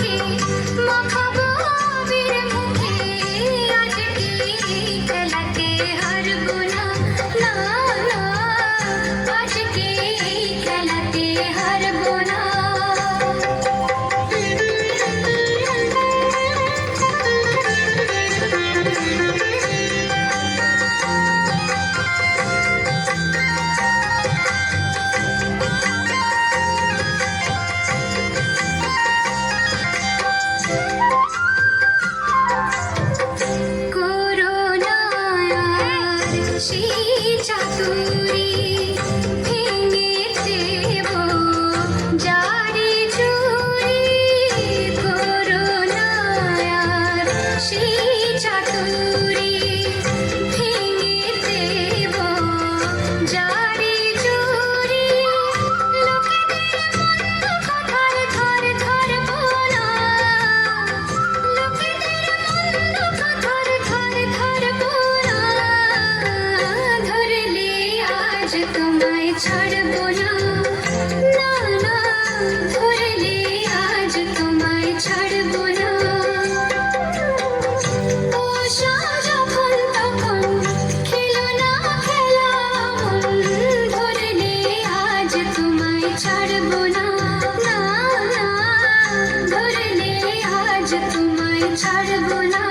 মাখি মাখা হাসি চাতুর ছাড়বো না।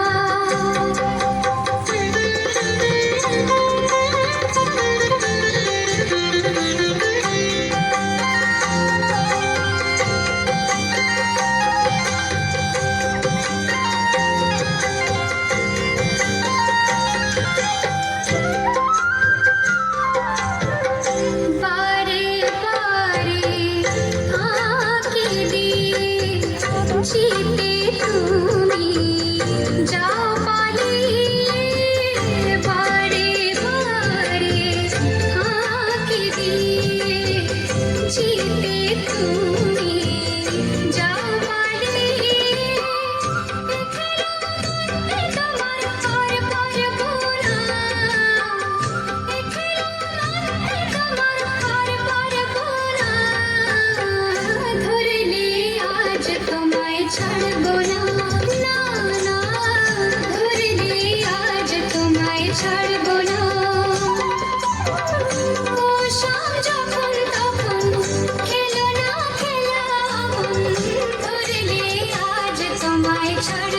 should